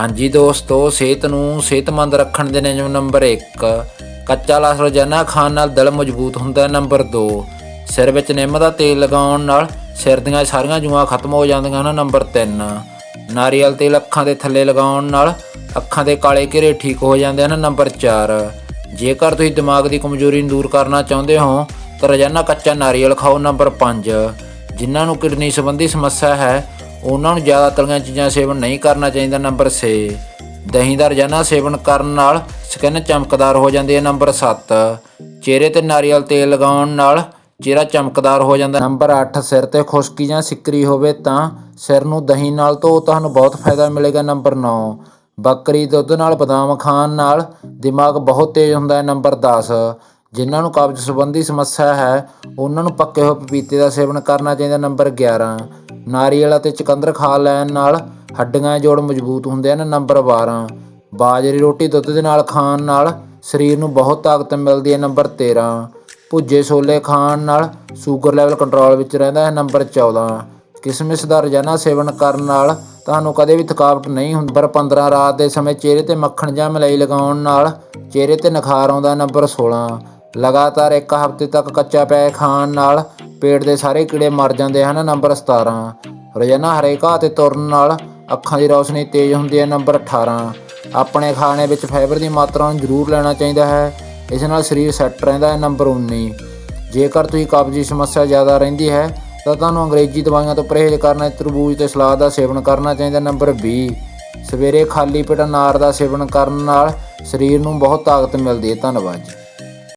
ਹਾਂਜੀ ਦੋਸਤੋ, ਸਿਹਤ ਨੂੰ ਸਿਹਤਮੰਦ ਰੱਖਣ ਦੇ ਨਿਯਮ ਨੰਬਰ 1 ਕੱਚਾ ਲਸਣ ਰੋਜ਼ਾਨਾ ਖਾਣ ਨਾਲ ਦਿਲ ਮਜ਼ਬੂਤ ਹੁੰਦਾ ਹੈ, ਨੰਬਰ 2 ਸਿਰ ਵਿੱਚ ਨਿੰਮ ਦਾ ਤੇਲ ਲਗਾਉਣ ਨਾਲ ਸਿਰ ਦੀਆਂ ਸਾਰੀਆਂ ਜੂਆਂ ਖਤਮ ਹੋ ਜਾਂਦੀਆਂ ਹਨ, ਨੰਬਰ 3 ਨਾਰੀਅਲ ਤੇਲ ਅੱਖਾਂ ਦੇ ਥੱਲੇ ਲਗਾਉਣ ਨਾਲ ਅੱਖਾਂ ਦੇ ਕਾਲੇ ਘੇਰੇ ਠੀਕ ਹੋ ਜਾਂਦੇ ਹਨ, ਨੰਬਰ 4 ਜੇਕਰ ਤੁਸੀਂ ਦਿਮਾਗ ਦੀ ਕਮਜ਼ੋਰੀ ਨੂੰ ਦੂਰ ਕਰਨਾ ਚਾਹੁੰਦੇ ਹੋ, ਤਾਂ ਰੋਜ਼ਾਨਾ ਕੱਚਾ ਨਾਰੀਅਲ ਖਾਓ, ਨੰਬਰ 5 ਜਿਨ੍ਹਾਂ ਨੂੰ ਕਿਡਨੀ ਸੰਬੰਧੀ ਸਮੱਸਿਆ ਹੈ ਉਹਨਾਂ ਨੂੰ ਜ਼ਿਆਦਾ ਤਲੀਆਂ ਚੀਜ਼ਾਂ ਸੇਵਨ ਨਹੀਂ ਕਰਨਾ ਚਾਹੀਦਾ, ਨੰਬਰ 6 ਦਹੀਂ ਦਾ ਰੋਜ਼ਾਨਾ ਸੇਵਨ ਕਰਨ ਨਾਲ ਸਕਿਨ ਚਮਕਦਾਰ ਹੋ ਜਾਂਦੀ ਹੈ, ਨੰਬਰ 7 ਚਿਹਰੇ ਤੇ ਨਾਰੀਅਲ ਤੇਲ ਲਗਾਉਣ ਨਾਲ ਚਿਹਰਾ ਚਮਕਦਾਰ ਹੋ ਜਾਂਦਾ। ਨੰਬਰ 8 ਸਿਰ ਤੇ ਖੁਸ਼ਕੀ ਜਾਂ ਸਿੱਕਰੀ ਹੋਵੇ ਤਾਂ ਸਿਰ ਨੂੰ ਦਹੀਂ ਨਾਲ ਧੋ ਤੁਹਾਨੂੰ ਬਹੁਤ ਫਾਇਦਾ ਮਿਲੇਗਾ, ਨੰਬਰ 9 ਬੱਕਰੀ ਦੁੱਧ ਨਾਲ ਬਦਾਮ ਖਾਣ ਨਾਲ ਦਿਮਾਗ ਬਹੁਤ ਤੇਜ਼ ਹੁੰਦਾ ਹੈ, ਨੰਬਰ 10 ਜਿਨ੍ਹਾਂ ਨੂੰ ਕਬਜ਼ ਸੰਬੰਧੀ ਸਮੱਸਿਆ ਹੈ, ਉਹਨਾਂ ਨੂੰ ਪੱਕੇ ਹੋਏ ਪਪੀਤੇ ਦਾ ਸੇਵਨ ਕਰਨਾ ਚਾਹੀਦਾ, ਨੰਬਰ 11 ਨਾਰੀਅਲ ਅਤੇ ਚੁਕੰਦਰ ਖਾ ਲੈਣ ਨਾਲ ਹੱਡੀਆਂ ਜੋੜ ਮਜ਼ਬੂਤ ਹੁੰਦੇ ਹਨ, ਨੰਬਰ 12 ਬਾਜਰੀ ਰੋਟੀ ਦੁੱਧ ਦੇ ਨਾਲ ਖਾਣ ਨਾਲ ਸਰੀਰ ਨੂੰ ਬਹੁਤ ਤਾਕਤ ਮਿਲਦੀ ਹੈ, ਨੰਬਰ 13 ਭੁੱਜੇ ਛੋਲੇ ਖਾਣ ਨਾਲ ਸ਼ੂਗਰ ਲੈਵਲ ਕੰਟਰੋਲ ਵਿੱਚ ਰਹਿੰਦਾ ਹੈ, ਨੰਬਰ 14 ਕਿਸਮਿਸ ਦਾ ਰੋਜ਼ਾਨਾ ਸੇਵਨ ਕਰਨ ਨਾਲ ਤੁਹਾਨੂੰ ਕਦੇ ਵੀ ਥਕਾਵਟ ਨਹੀਂ ਹੁੰਦੀ, ਪਰ 15 ਰਾਤ ਦੇ ਸਮੇਂ ਚਿਹਰੇ ਤੇ ਮੱਖਣ ਜਾਂ ਮਲਾਈ ਲਗਾਉਣ ਨਾਲ ਚਿਹਰੇ ਤੇ ਨਿਖਾਰ ਆਉਂਦਾ ਨੰਬਰ 16 ਲਗਾਤਾਰ ਇੱਕ ਹਫ਼ਤੇ ਤੱਕ ਕੱਚਾ ਪੈ ਖਾਣ ਨਾਲ ਪੇਟ ਦੇ ਸਾਰੇ ਕੀੜੇ ਮਰ ਜਾਂਦੇ ਹਨ, ਨੰਬਰ 17 ਰੋਜ਼ਾਨਾ ਹਰੇ ਘਾਹ ਤੇ ਤੁਰਨ ਨਾਲ ਅੱਖਾਂ ਦੀ ਰੌਸ਼ਨੀ ਤੇਜ਼ ਹੁੰਦੀ ਹੈ, ਨੰਬਰ 18 ਆਪਣੇ ਖਾਣੇ ਵਿੱਚ ਫਾਈਬਰ ਦੀ ਮਾਤਰਾ ਨੂੰ ਜ਼ਰੂਰ ਲੈਣਾ ਚਾਹੀਦਾ ਹੈ, ਇਸ ਨਾਲ ਸਰੀਰ ਸੈੱਟ ਰਹਿੰਦਾ ਹੈ, ਨੰਬਰ 19 ਜੇਕਰ ਤੁਸੀਂ ਕਬਜ਼ ਦੀ ਸਮੱਸਿਆ ਜ਼ਿਆਦਾ ਰਹਿੰਦੀ ਹੈ, ਤਾਂ ਤੁਹਾਨੂੰ ਅੰਗਰੇਜ਼ੀ ਦਵਾਈਆਂ ਤੋਂ ਪਰਹੇਜ਼ ਕਰਨਾ ਤਰਬੂਜ ਤੇ ਸਲਾਦ ਦਾ ਸੇਵਨ ਕਰਨਾ ਚਾਹੀਦਾ, ਨੰਬਰ 20 ਸਵੇਰੇ ਖਾਲੀ ਪੇਟ ਅਨਾਰ ਦਾ ਸੇਵਨ ਕਰਨ ਨਾਲ ਸਰੀਰ ਨੂੰ ਬਹੁਤ ਤਾਕਤ ਮਿਲਦੀ ਹੈ, ਧੰਨਵਾਦ ਜੀ।